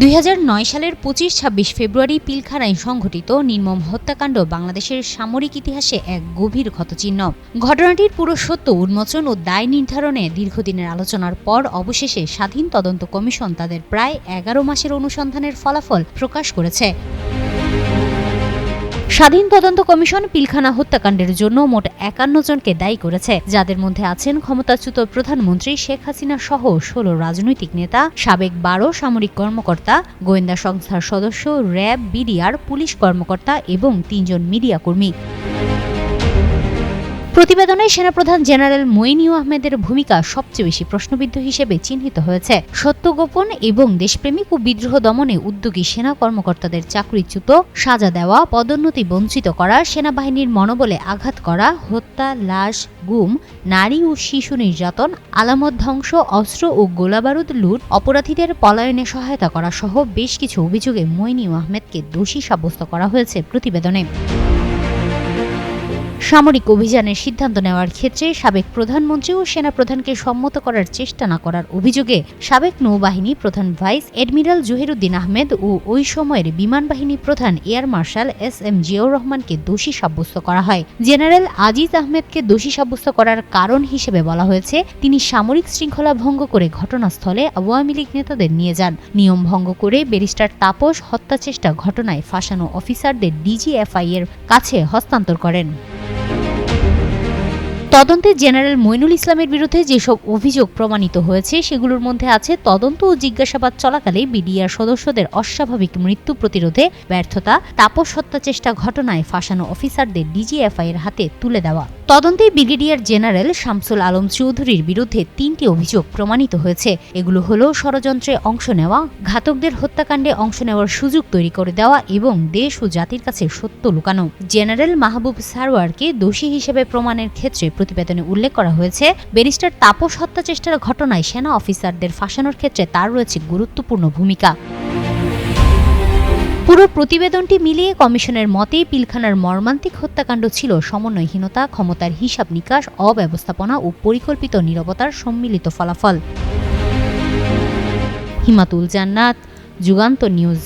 দুই হাজার নয় সালের পঁচিশ ছাব্বিশ ফেব্রুয়ারি পিলখানায় সংঘটিত নির্মম হত্যাকাণ্ড বাংলাদেশের সামরিক ইতিহাসে এক গভীর ক্ষতচিহ্ন। ঘটনাটির পুরো সত্য, উন্মোচন ও দায় নির্ধারণে দীর্ঘদিনের আলোচনার পর অবশেষে স্বাধীন তদন্ত কমিশন তাদের প্রায় এগারো মাসের অনুসন্ধানের ফলাফল প্রকাশ করেছে। স্বাধীন তদন্ত কমিশন পিলখানা হত্যাকাণ্ডের জন্য মোট একান্ন জনকে দায়ী করেছে। যাদের মধ্যে আছেন ক্ষমতাচ্যুত প্রধানমন্ত্রী শেখ হাসিনা সহ ষোলো রাজনৈতিক নেতা, সাবেক বারো সামরিক কর্মকর্তা, গোয়েন্দা সংস্থার সদস্য, র্যাব, বিডিআর, পুলিশ কর্মকর্তা এবং তিনজন মিডিয়া কর্মী। প্রতিবেদনে সেনাপ্রধান জেনারেল মইনিউ আহমেদের ভূমিকা সবচেয়ে বেশি প্রশ্নবিদ্ধ হিসেবে চিহ্নিত হয়েছে। সত্য গোপন এবং দেশপ্রেমিক ও বিদ্রোহ দমনে উদ্যোগী সেনা কর্মকর্তাদের চাকরিচ্যুত, সাজা দেওয়া, পদোন্নতি বঞ্চিত করা, সেনাবাহিনীর মনোবলে আঘাত করা, হত্যা, লাশ, গুম, নারী ও শিশু নির্যাতন, আলামত ধ্বংস, অস্ত্র ও গোলাবারুদ লুট, অপরাধীদের পলায়নে সহায়তা করা সহ বেশ কিছু অভিযোগে মইনিউ আহমেদকে দোষী সাব্যস্ত করা হয়েছে প্রতিবেদনে। সামরিক অভিযানের সিদ্ধান্ত নেওয়ার ক্ষেত্রে সাবেক প্রধানমন্ত্রী ও সেনাপ্রধানকে সম্মত করার চেষ্টা না করার অভিযোগে সাবেক নৌবাহিনী প্রধান ভাইস এডমিরাল জহিরুদ্দিন আহমেদ ও ওই সময়ের বিমান বাহিনী প্রধান air marshal S M Ziaur রহমানকে দোষী সাব্যস্ত করা হয়। জেনারেল আজিজ আহমেদকে দোষী সাব্যস্ত করার কারণ হিসেবে বলা হয়েছে, তিনি সামরিক শৃঙ্খলা ভঙ্গ করে ঘটনাস্থলে আওয়ামী লীগ নেতাদের নিয়ে যান। নিয়ম ভঙ্গ করে ব্যারিস্টার তাপস হত্যা চেষ্টা ঘটনায় ফাঁসানো অফিসারদের ডিজিএফআই এর কাছে হস্তান্তর করেন। তদন্তে জেনারেল মইনুল ইসলামের বিরুদ্ধে যেসব অভিযোগ প্রমাণিত হয়েছে, সেগুলোর মধ্যে আছে তদন্ত ও জিজ্ঞাসাবাদ চলাকালে বিডিআর সদস্যদের অস্বাভাবিক মৃত্যু প্রতিরোধে ব্যর্থতা, তাপস হত্যা চেষ্টা ঘটনায় ফাঁসানো অফিসারদের ডিজিএফআই এর হাতে তুলে দেওয়া। তদন্তে ব্রিগেডিয়ার জেনারেল শামসুল আলম চৌধুরীর বিরুদ্ধে তিনটি অভিযোগ প্রমাণিত হয়েছে। এগুলো হলো ষড়যন্ত্রে অংশ নেওয়া, ঘাতকদের হত্যাকাণ্ডে অংশ নেওয়ার সুযোগ তৈরি করে দেওয়া এবং দেশ ও জাতির কাছে সত্য লুকানো। জেনারেল মাহবুব সারওয়ারকে দোষী হিসেবে প্রমাণের ক্ষেত্রে প্রতিবেদনে উল্লেখ করা হয়েছে, ব্যারিস্টার তাপস হত্যা চেষ্টার ঘটনায় সেনা অফিসারদের ফাঁসানোর ক্ষেত্রে তার রয়েছে গুরুত্বপূর্ণ ভূমিকা। পুরো প্রতিবেদনটি মিলিয়ে কমিশনের মতে পিলখানার মর্মান্তিক হত্যাকাণ্ড ছিল সমন্বয়হীনতা, ক্ষমতার হিসাব নিকাশ, অব্যবস্থাপনা ও পরিকল্পিত নিরবতার সম্মিলিত ফলাফল। হিমাতুল জান্নাত, যুগান্ত নিউজ।